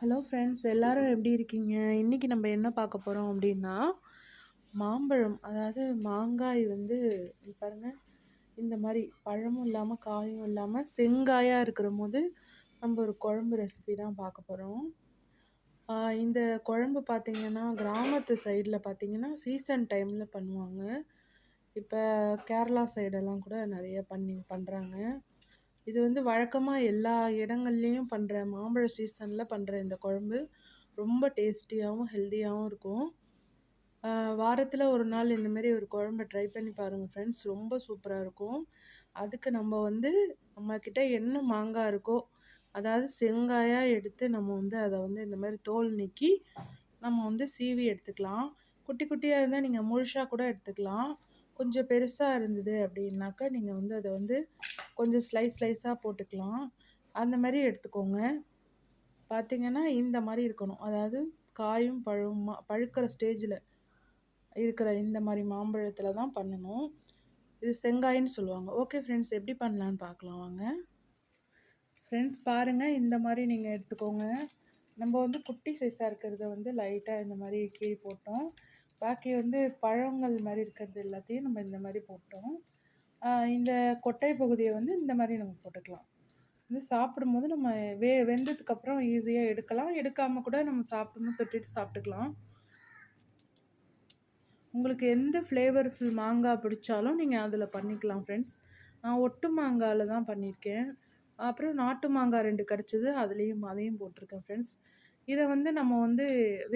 Hello friends எல்லோரும் எப்படி இருக்கீங்க? இன்றைக்கி நம்ம என்ன பார்க்க போகிறோம் அப்படின்னா மாம்பழம் அதாவது மாங்காய் வந்து பாருங்கள் இந்த மாதிரி பழமும் இல்லாமல் காயும் இல்லாமல் செங்காயாக இருக்கிற போது நம்ம ஒரு குழம்பு ரெசிபி தான் பார்க்க போகிறோம் இந்த குழம்பு பார்த்திங்கன்னா கிராமத்து சைடில் பார்த்திங்கன்னா சீசன் டைமில் பண்ணுவாங்க. இப்போ கேரளா சைடெல்லாம் கூட நிறைய பண்ணி பண்ணுறாங்க இது வந்து வழக்கமாக எல்லா இடங்கள்லேயும் பண்ணுற மாம்பழ சீசனில் பண்ணுற இந்த குழம்பு ரொம்ப டேஸ்டியாகவும் ஹெல்த்தியாகவும் இருக்கும். வாரத்தில் ஒரு நாள் இந்தமாரி ஒரு குழம்ப ட்ரை பண்ணி பாருங்கள் ஃப்ரெண்ட்ஸ் ரொம்ப சூப்பராக இருக்கும். அதுக்கு நம்ம வந்து நம்மக்கிட்ட என்ன மாங்காய் இருக்கோ அதாவது செங்காயாக எடுத்து நம்ம வந்து அதை வந்து இந்த மாதிரி தோல் நீக்கி நம்ம வந்து சீவி எடுத்துக்கலாம். குட்டி குட்டியாக இருந்தால் நீங்கள் முழுசாக கூட எடுத்துக்கலாம். கொஞ்சம் பெருசாக இருந்தது அப்படின்னாக்கா நீங்கள் வந்து அதை வந்து கொஞ்சம் ஸ்லைஸ் ஸ்லைஸாக போட்டுக்கலாம். அந்த மாதிரி எடுத்துக்கோங்க. பார்த்திங்கன்னா இந்த மாதிரி இருக்கணும். அதாவது காயும் பழமா பழுக்கிற ஸ்டேஜில் இருக்கிற இந்த மாதிரி மாம்பழத்தில் தான் பண்ணணும். இது செங்காயின்னு சொல்லுவாங்க. ஓகே ஃப்ரெண்ட்ஸ் எப்படி பண்ணலான்னு பார்க்கலாம் வாங்க. ஃப்ரெண்ட்ஸ் பாருங்கள் இந்த மாதிரி நீங்கள் எடுத்துக்கோங்க. நம்ம வந்து குட்டி சைஸாக இருக்கிறத வந்து லைட்டாக இந்த மாதிரி கீழே போட்டோம். பாக்கி வந்து பழங்கள் மாதிரி இருக்கிறது எல்லாத்தையும் நம்ம இந்த மாதிரி போட்டோம். இந்த கொட்டை பகுதியை வந்து இந்த மாதிரி நம்ம போட்டுக்கலாம். வந்து சாப்பிடும்போது நம்ம வே வெந்ததுக்கப்புறம் ஈஸியாக எடுக்கலாம். எடுக்காமல் கூட நம்ம சாப்பிடும்போது தொட்டிட்டு சாப்பிட்டுக்கலாம். உங்களுக்கு எந்த ஃப்ளேவர்ஃபுல் மாங்காய் பிடிச்சாலும் நீங்கள் அதில் பண்ணிக்கலாம் ஃப்ரெண்ட்ஸ் நான் ஒட்டு மாங்காயில் தான் பண்ணியிருக்கேன். அப்புறம் நாட்டு மாங்காய் ரெண்டு கிடச்சிது அதுலேயும் அதையும் போட்டிருக்கேன் ஃப்ரெண்ட்ஸ் இதை வந்து நம்ம வந்து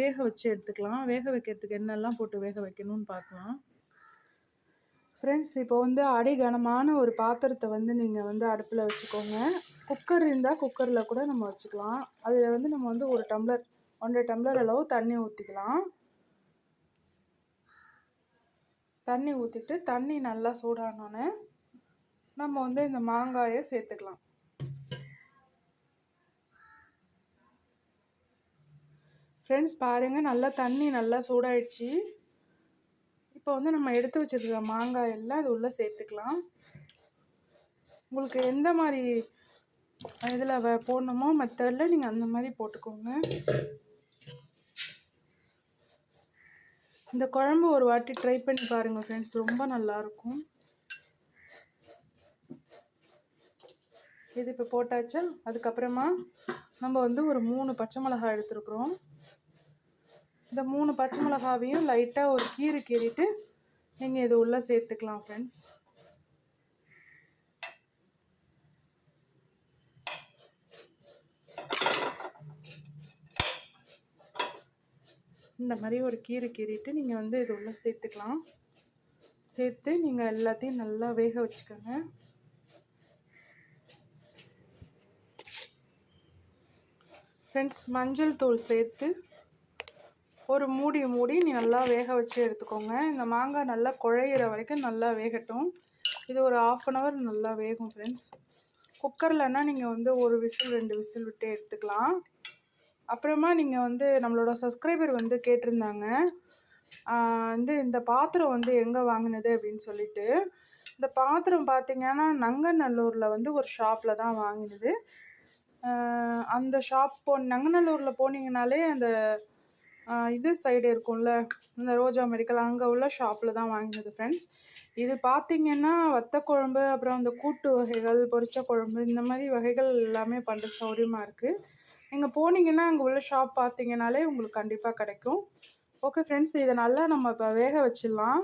வேக வச்சு எடுத்துக்கலாம். வேக வைக்கிறதுக்கு என்னெல்லாம் போட்டு வேக வைக்கணும்னு பார்க்கலாம் ஃப்ரெண்ட்ஸ் இப்போ வந்து அடிகனமான ஒரு பாத்திரத்தை வந்து நீங்கள் வந்து அடுப்பில் வச்சுக்கோங்க. குக்கர் இருந்தால் குக்கரில் கூட நம்ம வச்சுக்கலாம். அதில் வந்து நம்ம வந்து ஒரு டம்ளர் ஒன்றரை டம்ளர் அளவு தண்ணி ஊற்றிக்கலாம் தண்ணி ஊற்றிட்டு தண்ணி நல்லா சூடானோன்னே நம்ம வந்து இந்த மாங்காயை சேர்த்துக்கலாம். ஃப்ரெண்ட்ஸ் பாருங்கள் நல்லா தண்ணி நல்லா சூடாயிடுச்சு. இப்போ வந்து நம்ம எடுத்து வச்சுருக்க மாங்காய் எல்லாம் அது உள்ளே சேர்த்துக்கலாம். உங்களுக்கு எந்த மாதிரி இதில் போடணுமோ மெத்தடில் நீங்கள் அந்த மாதிரி போட்டுக்கோங்க. இந்த குழம்பு ஒரு வாட்டி ட்ரை பண்ணி பாருங்கள் ஃப்ரெண்ட்ஸ் ரொம்ப நல்லாயிருக்கும் இது இப்போ போட்டாச்சா? அதுக்கப்புறமா நம்ம வந்து ஒரு மூணு பச்சை மிளகாய் எடுத்துருக்குறோம். இந்த மூணு பச்சை மிளகாவையும் லைட்டாக ஒரு கீரை கீறிட்டு நீங்கள் இது உள்ளே சேர்த்துக்கலாம் ஃப்ரெண்ட்ஸ் இந்த மாதிரி ஒரு கீரை கீறிட்டு நீங்கள் வந்து இது உள்ளே சேர்த்துக்கலாம். சேர்த்து நீங்கள் எல்லாத்தையும் நல்லா வேக வச்சுக்கோங்க. ஃப்ரெண்ட்ஸ் மஞ்சள் தூள் சேர்த்து ஒரு மூடி மூடி நீ நல்லா வேக வச்சு எடுத்துக்கோங்க. இந்த மாங்காய் நல்லா குழையிற வரைக்கும் நல்லா வேகட்டும். இது ஒரு ஆஃப் அன் ஹவர் நல்லா வேகும் ஃப்ரெண்ட்ஸ் குக்கர்லன்னா நீங்கள் வந்து ஒரு விசில் ரெண்டு விசில் விட்டு எடுத்துக்கலாம். அப்புறமா நீங்கள் வந்து நம்மளோட சப்ஸ்கிரைபர் வந்து கேட்டிருந்தாங்க. வந்து இந்த பாத்திரம் வந்து எங்கே வாங்கினது அப்படின்னு சொல்லிட்டு. இந்த பாத்திரம் பார்த்திங்கன்னா நங்கநல்லூரில் வந்து ஒரு ஷாப்பில் தான் வாங்கினது. அந்த ஷாப் போ நங்கநல்லூரில் போனீங்கனாலே அந்த இது சைடு இருக்கும்ல. இந்த ரோஜா மெடிக்கல் அங்கே உள்ள ஷாப்பில் தான் வாங்கினது ஃப்ரெண்ட்ஸ் இது பார்த்திங்கன்னா வத்த குழம்பு அப்புறம் இந்த கூட்டு வகைகள் பொரிச்ச குழம்பு இந்த மாதிரி வகைகள் எல்லாமே பண்ணுற சௌரியமாக இருக்குது நீங்கள் போனீங்கன்னா அங்கே உள்ள ஷாப் பார்த்தீங்கனாலே உங்களுக்கு கண்டிப்பாக கிடைக்கும். ஓகே ஃப்ரெண்ட்ஸ் இதை நல்லா நம்ம இப்போ வேக வச்சிடலாம்.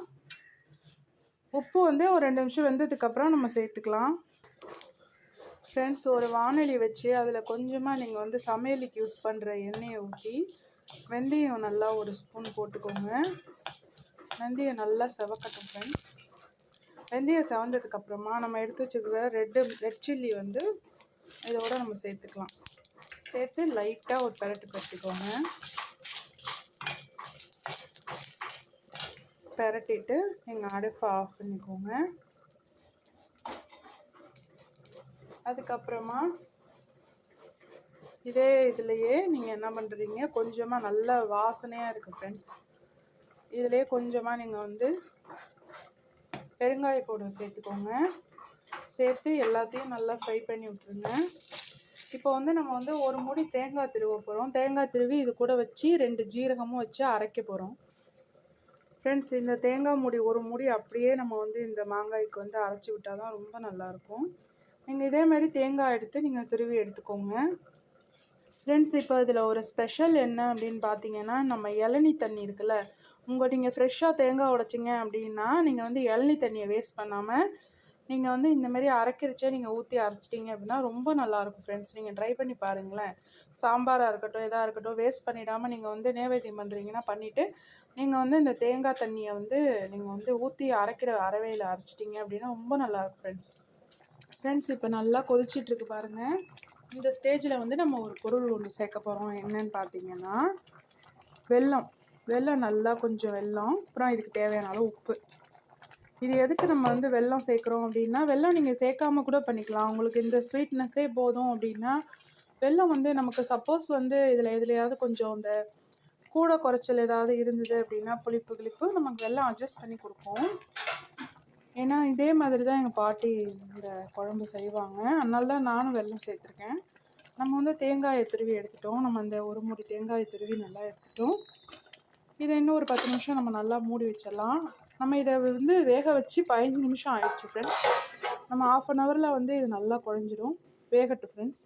உப்பு வந்து ஒரு ரெண்டு நிமிஷம் வெந்ததுக்கப்புறம் நம்ம சேர்த்துக்கலாம். ஃப்ரெண்ட்ஸ் ஒரு வானொலி வச்சு அதில் கொஞ்சமாக நீங்கள் வந்து சமையலுக்கு யூஸ் பண்ணுற எண்ணெயை ஊற்றி வெந்தயம் நல்லா ஒரு ஸ்பூன் போட்டுக்கோங்க. வெந்தயம் நல்லா செவக்கட்டும் ஃப்ரெண்ட்ஸ் வெந்தயம் செவந்ததுக்கப்புறமா நம்ம எடுத்து வச்சுருக்கிற ரெட்டு ரெட் சில்லி வந்து இதோட நம்ம சேர்த்துக்கலாம். சேர்த்து லைட்டாக ஒரு பெரட்டு கட்டிக்கோங்க பரட்டிட்டு நீங்கள் அடுப்பை ஆஃப் பண்ணிக்கோங்க. அதுக்கப்புறமா இதே இதுலேயே நீங்கள் என்ன பண்ணுறீங்க கொஞ்சமாக நல்ல வாசனையாக இருக்குது ஃப்ரெண்ட்ஸ் இதிலே கொஞ்சமாக நீங்கள் வந்து பெருங்காய பவுடர் சேர்த்துக்கோங்க. சேர்த்து எல்லாத்தையும் நல்லா ஃப்ரை பண்ணி விட்ருங்க இப்போ வந்து நம்ம வந்து ஒரு மூடி தேங்காய் திருவ போகிறோம் தேங்காய் திருவி இது கூட வச்சு ரெண்டு ஜீரகமும் வச்சு அரைக்க போகிறோம் ஃப்ரெண்ட்ஸ் இந்த தேங்காய் மூடி ஒரு மூடி அப்படியே நம்ம வந்து இந்த மாங்காய்க்கு வந்து அரைச்சி விட்டால் தான் ரொம்ப நல்லாயிருக்கும் நீங்கள் இதே மாதிரி தேங்காய் எடுத்து நீங்கள் துருவி எடுத்துக்கோங்க. ஃப்ரெண்ட்ஸ் இப்போ இதில் ஒரு ஸ்பெஷல் என்ன அப்படின்னு பார்த்தீங்கன்னா நம்ம இளநி தண்ணி இருக்குல்ல உங்கள் நீங்கள் ஃப்ரெஷ்ஷாக தேங்காய் உடைச்சிங்க அப்படின்னா நீங்கள் வந்து இளநி தண்ணியை வேஸ்ட் பண்ணாமல் நீங்கள் வந்து இந்தமாரி அரைக்கிறச்சே நீங்கள் ஊற்றி அரைச்சிட்டிங்க அப்படின்னா ரொம்ப நல்லாயிருக்கும் ஃப்ரெண்ட்ஸ் நீங்கள் ட்ரை பண்ணி பாருங்களேன். சாம்பாராக இருக்கட்டும் எதாக இருக்கட்டும் வேஸ்ட் பண்ணிடாமல் நீங்கள் வந்து நேவேத்தியம் பண்ணுறீங்கன்னா பண்ணிவிட்டு நீங்கள் வந்து இந்த தேங்காய் தண்ணியை வந்து நீங்கள் வந்து ஊற்றி அரைக்கிற அரைவையில் அரைச்சிட்டிங்க அப்படின்னா ரொம்ப நல்லாயிருக்கும் ஃப்ரெண்ட்ஸ் ஃப்ரெண்ட்ஸ் இப்போ நல்லா கொதிச்சிட்ருக்கு பாருங்கள் இந்த ஸ்டேஜில் வந்து நம்ம ஒரு பொருள் ஒன்று சேர்க்க போகிறோம் என்னன்னு பார்த்தீங்கன்னா வெல்லம். வெல்லம் நல்லா கொஞ்சம் வெல்லம். அப்புறம் இதுக்கு தேவையான அளவு உப்பு. இது எதுக்கு நம்ம வந்து வெல்லம் சேர்க்குறோம் அப்படின்னா வெல்லம் நீங்கள் சேர்க்காம கூட பண்ணிக்கலாம். உங்களுக்கு இந்த ஸ்வீட்னஸ்ஸே போதும் அப்படின்னா வெல்லம் வந்து நமக்கு சப்போஸ் வந்து இதில் எதுலையாவது கொஞ்சம் இந்த கூட குறைச்சல் ஏதாவது இருந்தது அப்படின்னா புளிப்பு கிளிப்பு நமக்கு வெல்லம் அட்ஜஸ்ட் பண்ணி கொடுப்போம். ஏன்னா இதே மாதிரி தான் எங்கள் பாட்டி இந்த குழம்பு செய்வாங்க. அதனால தான் நானும் வெள்ளம் சேர்த்துருக்கேன். நம்ம வந்து தேங்காயை துருவி எடுத்துட்டோம். நம்ம அந்த ஒரு மூடி தேங்காயை துருவி நல்லா எடுத்துட்டோம். இதை இன்னும் ஒரு பத்து நிமிஷம் நம்ம நல்லா மூடி வச்சிடலாம். நம்ம இதை வந்து வேக வச்சு பதினஞ்சு நிமிஷம் ஆயிடுச்சு ஃப்ரெண்ட்ஸ் நம்ம ஆஃப் அன் ஹவரில் வந்து இது நல்லா குழஞ்சிடும். வேகட்டும் ஃப்ரெண்ட்ஸ்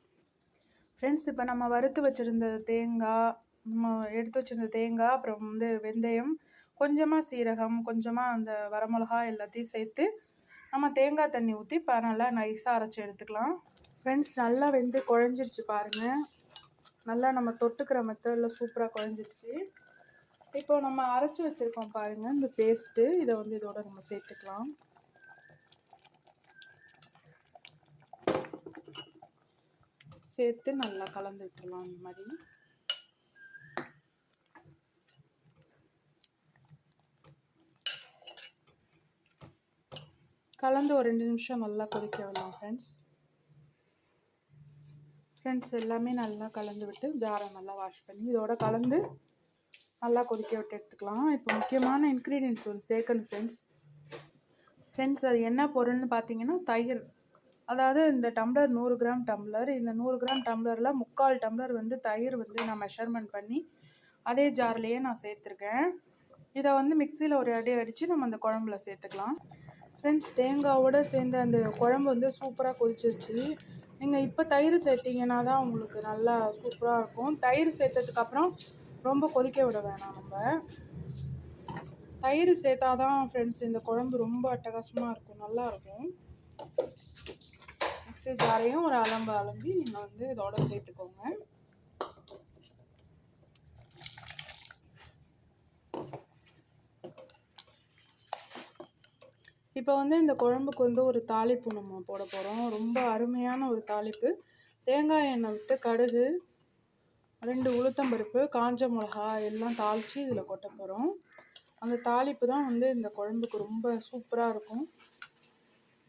ஃப்ரெண்ட்ஸ் இப்போ நம்ம வறுத்து வச்சுருந்த தேங்காய் நம்ம எடுத்து வச்சுருந்த தேங்காய் அப்புறம் வந்து வெந்தயம் கொஞ்சமாக சீரகம் கொஞ்சமாக அந்த வரமிளகா எல்லாத்தையும் சேர்த்து நம்ம தேங்காய் தண்ணி ஊற்றி இப்போ நல்லா நைஸாக அரைச்சி எடுத்துக்கலாம். ஃப்ரெண்ட்ஸ் நல்லா வெந்து குழஞ்சிருச்சு பாருங்கள் நல்லா நம்ம தொட்டுக்கிற மெத்தடில் சூப்பராக குழஞ்சிருச்சு. இப்போ நம்ம அரைச்சி வச்சுருக்கோம் பாருங்கள் இந்த பேஸ்ட்டு இதை வந்து இதோட நம்ம சேர்த்துக்கலாம். சேர்த்து நல்லா கலந்து விட்டுருலாம் இந்த மாதிரி. கலந்து ஒரு ரெண்டு நிமிஷம் நல்லா கொதிக்க விடலாம் ஃப்ரெண்ட்ஸ் ஃப்ரெண்ட்ஸ் எல்லாமே நல்லா கலந்து விட்டு ஜாரை நல்லா வாஷ் பண்ணி இதோட கலந்து நல்லா கொதிக்க விட்டு எடுத்துக்கலாம். இப்போ முக்கியமான இன்க்ரீடியன்ஸ் ஒன்று சேர்க்கணும் ஃப்ரெண்ட்ஸ் ஃப்ரெண்ட்ஸ் அது என்ன பொருள்னு பார்த்தீங்கன்னா தயிர். அதாவது இந்த டம்ளர் நூறு கிராம் டம்ளர் இந்த நூறு கிராம் டம்ளரில் முக்கால் டம்ளர் வந்து தயிர் வந்து நான் மெஷர்மெண்ட் பண்ணி அதே ஜார்லேயே நான் சேர்த்துருக்கேன். இதை வந்து மிக்சியில் ஒரு அடி அடித்து நம்ம அந்த குழம்புல சேர்த்துக்கலாம். ஃப்ரெண்ட்ஸ் தேங்காவோடு சேர்ந்த அந்த குழம்பு வந்து சூப்பராக கொதிச்சிருச்சு. நீங்கள் இப்போ தயிர் சேர்த்திங்கன்னா தான் உங்களுக்கு நல்லா சூப்பராக இருக்கும். தயிர் சேர்த்ததுக்கப்புறம் ரொம்ப கொதிக்க விட வேணாம் நம்ம. தயிர் சேர்த்தா தான் ஃப்ரெண்ட்ஸ் இந்த குழம்பு ரொம்ப அட்டகாசமாக இருக்கும். நல்லாயிருக்கும் மிக்ஸி ஜாரையும் ஒரு அலம்பு அலம்பி நீங்கள் வந்து இதோட சேர்த்துக்கோங்க. இப்போ வந்து இந்த குழம்புக்கு வந்து ஒரு தாளிப்பு நம்ம போட போகிறோம் ரொம்ப அருமையான ஒரு தாளிப்பு. தேங்காய் எண்ணெய் விட்டு கடுகு ரெண்டு உளுத்தம்பருப்பு காஞ்ச மிளகா எல்லாம் தாளித்து இதில் கொட்ட போகிறோம் அந்த தாளிப்பு தான் வந்து இந்த குழம்புக்கு ரொம்ப சூப்பராக இருக்கும்.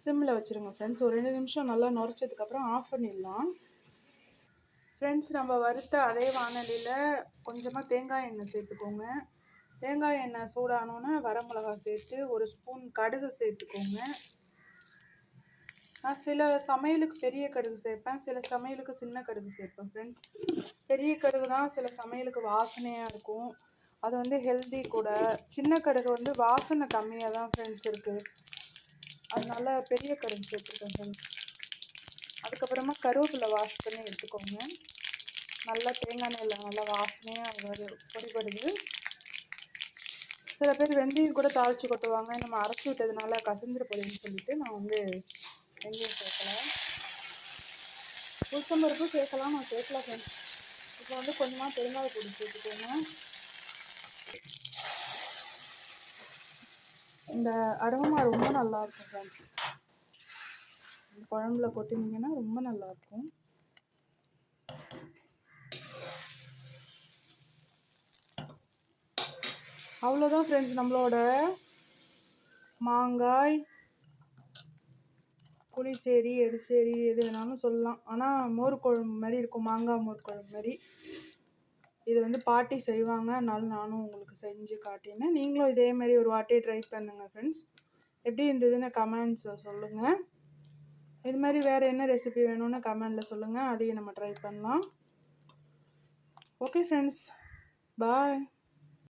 சிம்மில் வச்சுருங்க ஃப்ரெண்ட்ஸ் ஒரு ரெண்டு நிமிஷம் நல்லா நுரைச்சதுக்கப்புறம் ஆஃப் பண்ணிடலாம். ஃப்ரெண்ட்ஸ் நம்ம வறுத்த அதே வானலியில் கொஞ்சமாக தேங்காய் எண்ணெய் சேர்த்துக்கோங்க. தேங்காய் எண்ணெய் சூடானோன்னே வரமிளகா சேர்த்து ஒரு ஸ்பூன் கடுகு சேர்த்துக்கோங்க. நான் சில சமையலுக்கு பெரிய கடுகு சேர்ப்பேன் சில சமையலுக்கு சின்ன கடுகு சேர்ப்பேன் ஃப்ரெண்ட்ஸ் பெரிய கடுகு தான் சில சமையலுக்கு வாசனையாக இருக்கும். அது வந்து ஹெல்தி கூட. சின்ன கடுகு வந்து வாசனை கம்மியாக தான் ஃப்ரெண்ட்ஸ் இருக்குது அதனால பெரிய கடுகு சேர்த்துருக்கேன் ஃப்ரெண்ட்ஸ் அதுக்கப்புறமா கருவேப்பிலை வாஷ் பண்ணி எடுத்துக்கோங்க. நல்லா தேங்காய் எண்ணெயில் நல்லா வாசனையாக வருது பொடிபடுது சில பேர் வெந்தயம் கூட தாளித்து கொட்டுவாங்க. நம்ம அரைச்சி விட்டதுனால கசந்துரு பொடின்னு சொல்லிட்டு நான் வந்து வெந்தயம் சேர்க்கல. உளுத்தம்பருப்பு சேர்க்கலாம் நான் சேர்க்கல ஃப்ரெண்ட்ஸ் இப்போ வந்து கொஞ்சமாக பெருங்காய பொடி சேர்த்துக்கோங்க. இந்த அரோமா ரொம்ப நல்லா இருக்கும் ஃப்ரெண்ட்ஸ் குழம்புல கொட்டினீங்கன்னா ரொம்ப நல்லாயிருக்கும் அவ்வளோதான் ஃப்ரெண்ட்ஸ் நம்மளோட மாங்காய் புளிச்சேரி எரிச்சேரி எது வேணாலும் சொல்லலாம். ஆனால் மோர் குழம்பு மாதிரி இருக்கும். மாங்காய் மோர் குழம்பு மாதிரி. இது வந்து பாட்டி செய்வாங்க. அதனால நானும் உங்களுக்கு செஞ்சு காட்டினேன். நீங்களும் இதே மாதிரி ஒரு வாட்டி ட்ரை பண்ணுங்கள் ஃப்ரெண்ட்ஸ் எப்படி இருந்ததுன்னு கமெண்ட்ஸில் சொல்லுங்கள் இது மாதிரி வேறு என்ன ரெசிபி வேணும்னு கமெண்டில் சொல்லுங்கள் அதையும் நம்ம ட்ரை பண்ணலாம். Okay friends bye